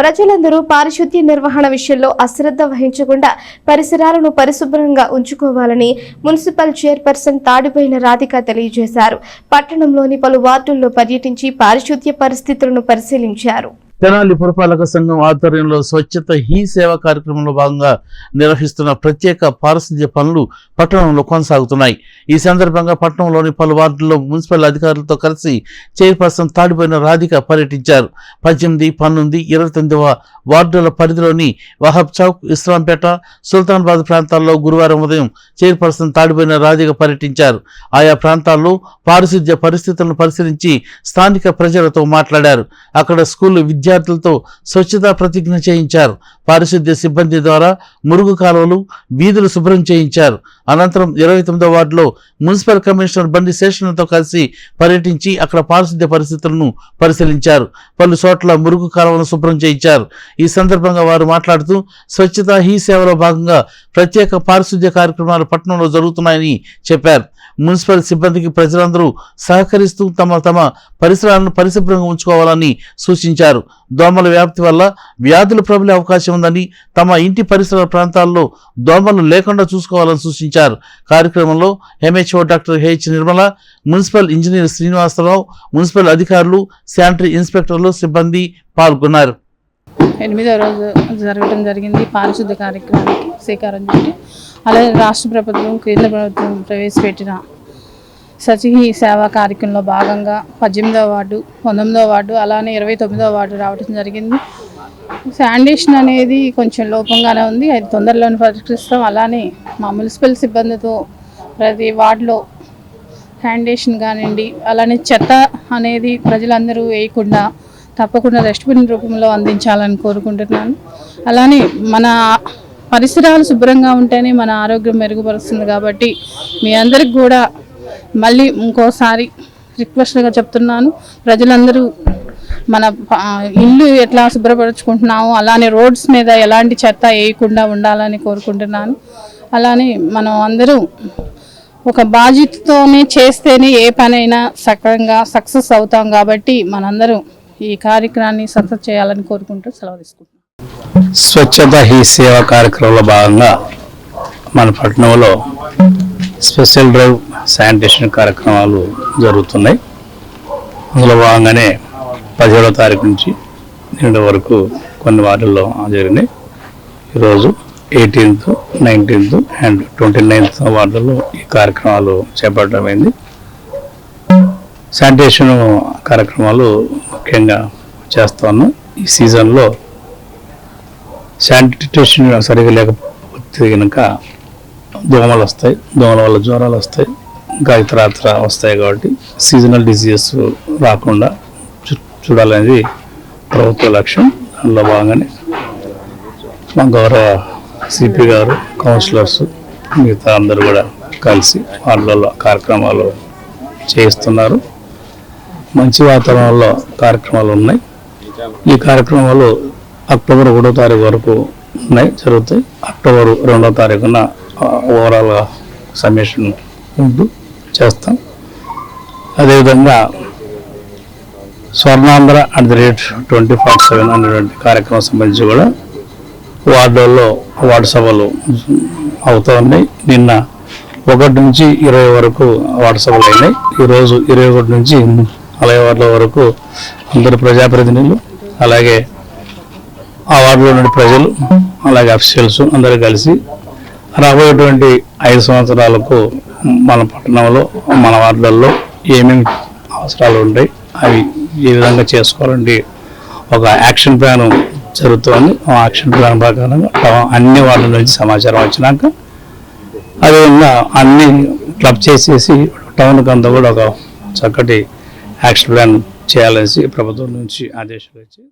ప్రజలందరూ పారిశుద్ధ్య నిర్వహణ విషయంలో అశ్రద్ధ వహించకుండా పరిసరాలను పరిశుభ్రంగా ఉంచుకోవాలని మున్సిపల్ చైర్పర్సన్ తాడిపోయిన రాధిక తెలియజేశారు. పట్టణంలోని పలు వార్డుల్లో పర్యటించి పారిశుద్ధ్య పరిస్థితులను పరిశీలించారు. తెనాలి పురపాలక సంఘం ఆధ్వర్యంలో స్వచ్ఛత హీ సేవ కార్యక్రమంలో భాగంగా నిర్వహిస్తున్న ప్రత్యేక పారిశుద్ధ్య పనులు పట్టణంలో కొనసాగుతున్నాయి. ఈ సందర్భంగా పట్టణంలోని పలు వార్డుల్లో మున్సిపల్ అధికారులతో కలిసి చైర్పర్సన్ తాడిపోయిన రాధిక పర్యటించారు. పద్దెనిమిది పన్నెండు ఇరవై తొమ్మిదవ వార్డుల పరిధిలోని వహబ్ చౌక్ ఇస్లాంపేట సుల్తాన్బాద్ ప్రాంతాల్లో గురువారం ఉదయం చైర్పర్సన్ తాడిపోయిన రాధిక పర్యటించారు. ఆయా ప్రాంతాల్లో పారిశుధ్య పరిస్థితులను పరిశీలించి స్థానిక ప్రజలతో మాట్లాడారు. అక్కడ స్కూల్ విద్యార్థులతో స్వచ్ఛతా ప్రతిజ్ఞ చేయించారు. పారిశుద్ధ్య సిబ్బంది ద్వారా మురుగు కాలువలు వీధులు శుభ్రం చేయించారు. అనంతరం ఇరవై తొమ్మిదో వార్డులో మున్సిపల్ కమిషనర్ బండి శేషన్లతో కలిసి పర్యటించి అక్కడ పారిశుద్ధ్య పరిస్థితులను పరిశీలించారు. పలు చోట్ల మురుగు కాలువలను శుభ్రం చేయించారు. ఈ సందర్భంగా వారు మాట్లాడుతూ స్వచ్ఛత హీ సేవలో భాగంగా ప్రత్యేక పారిశుద్ధ్య కార్యక్రమాలు పట్టణంలో జరుగుతున్నాయని చెప్పారు. మున్సిపల్ సిబ్బందికి ప్రజలందరూ సహకరిస్తూ తమ తమ పరిసరాలను పరిశుభ్రంగా ఉంచుకోవాలని సూచించారు. దోమల వ్యాప్తి వల్ల వ్యాధులు ప్రబలే అవకాశం ఉందని తమ ఇంటి పరిసర ప్రాంతాల్లో దోమలు లేకుండా చూసుకోవాలని సూచించారు. కార్యక్రమంలో MHO doctor H Nirmala municipal engineer Srinivasarao municipal అధికారులు శానిటరీ ఇన్స్పెక్టర్లు సిబ్బంది పాల్గొన్నారు. ఎనిమిదో రోజు జరగడం జరిగింది. పారిశుద్ధ కార్యక్రమానికి శ్రీకారం చుట్టి అలాగే రాష్ట్ర ప్రభుత్వం కేంద్ర ప్రభుత్వం ప్రవేశపెట్టిన సచిహి సేవా కార్యక్రమంలో భాగంగా పద్దెనిమిదవ వార్డు పంతొమ్మిదవ వార్డు అలానే ఇరవై తొమ్మిదవ వార్డు రావడం జరిగింది. శానిటేషన్ అనేది కొంచెం లోపంగానే ఉంది. అది తొందరలోనే పరిష్కరిస్తాం. అలానే మా మున్సిపల్ సిబ్బందితో ప్రతి వార్డులో శానిటేషన్ కానివ్వండి అలానే చెత్త అనేది ప్రజలందరూ వేయకుండా తప్పకుండా డస్ట్బిన్ రూపంలో అందించాలని కోరుకుంటున్నాను. అలానే మన పరిసరాలు శుభ్రంగా ఉంటేనే మన ఆరోగ్యం మెరుగుపరుస్తుంది కాబట్టి మీ అందరికి కూడా మళ్ళీ ఇంకోసారి రిక్వెస్ట్గా చెప్తున్నాను ప్రజలందరూ మన ఇల్లు ఎట్లా శుభ్రపరచుకుంటున్నాము అలానే రోడ్స్ మీద ఎలాంటి చెత్త వేయకుండా ఉండాలని కోరుకుంటున్నాను. అలానే మనం అందరూ ఒక బాధ్యతతోనే చేస్తేనే ఏ పనైనా సక్రంగా సక్సెస్ అవుతాం కాబట్టి మనందరూ ఈ కార్యక్రమాన్ని సక్సెస్ చేయాలని కోరుకుంటూ సెలవు తీసుకుంటున్నాం. స్వచ్ఛత హీ సేవ కార్యక్రమంలో భాగంగా మన పట్టణంలో స్పెషల్ డ్రైవ్ శానిటేషన్ కార్యక్రమాలు జరుగుతున్నాయి. అందులో భాగంగానే పదిహేడో తారీఖు నుంచి నిన్నటి వరకు కొన్ని వార్డుల్లో జరిగినాయి. ఈరోజు eighteenth nineteenth and twenty ninth వార్డుల్లో ఈ కార్యక్రమాలు చేపట్టమైంది శానిటేషన్ కార్యక్రమాలు ముఖ్యంగా చేస్తా ఉన్నాం. ఈ సీజన్లో శానిటేషన్ సరిగా లేకపోతే కనుక దోమలు వస్తాయి. దోమల వల్ల జ్వరాలు వస్తాయి. ఇంకా ఇతర వస్తాయి కాబట్టి సీజనల్ డిసీజెస్ రాకుండా చూ- చూడాలనేది ప్రభుత్వ లక్ష్యం. అందులో భాగంగానే మా గౌరవ సిపి గారు కౌన్సిలర్స్ మిగతా అందరూ కూడా కలిసి వాళ్ళలో కార్యక్రమాలు చేయిస్తున్నారు. మంచి వాతావరణంలో కార్యక్రమాలు ఉన్నాయి. ఈ కార్యక్రమాలు అక్టోబర్ ఒకటో తారీఖు వరకు ఉన్నాయి జరుగుతాయి. అక్టోబర్ రెండో తారీఖున ఓవరాల్గా సమ్మేషన్ ఉంటూ చేస్తాం. అదేవిధంగా Swarnandhra at the rate twenty forty seven అనేటువంటి కార్యక్రమం సంబంధించి కూడా వార్డుల్లో వార్డు సభలు అవుతూ ఉన్నాయి. నిన్న ఒకటి నుంచి ఇరవై వరకు వార్డు సభలు అయినాయి. ఈరోజు ఇరవై ఒకటి నుంచి అలయ వార్డుల వరకు అందరు ప్రజాప్రతినిధులు అలాగే ఆ వార్డులో ఉన్న ప్రజలు అలాగే అఫీషియల్స్ అందరూ కలిసి రాబోయేటువంటి ఐదు సంవత్సరాలకు మన పట్టణంలో మన వార్డులలో ఏమేమి అవసరాలు ఉంటాయి అవి ఏ విధంగా చేసుకోవాలంటే ఒక యాక్షన్ ప్లాన్ జరుగుతోంది ఆ యాక్షన్ ప్లాన్ ప్రకారంగా అన్ని వార్డుల నుంచి సమాచారం వచ్చినాక అదేవిధంగా అన్ని క్లబ్ చేసేసి టౌన్కి అంతా కూడా ఒక చక్కటి యాక్షన్ ప్లాన్ చేయాలనేసి ప్రభుత్వం నుంచి ఆదేశాలు వచ్చి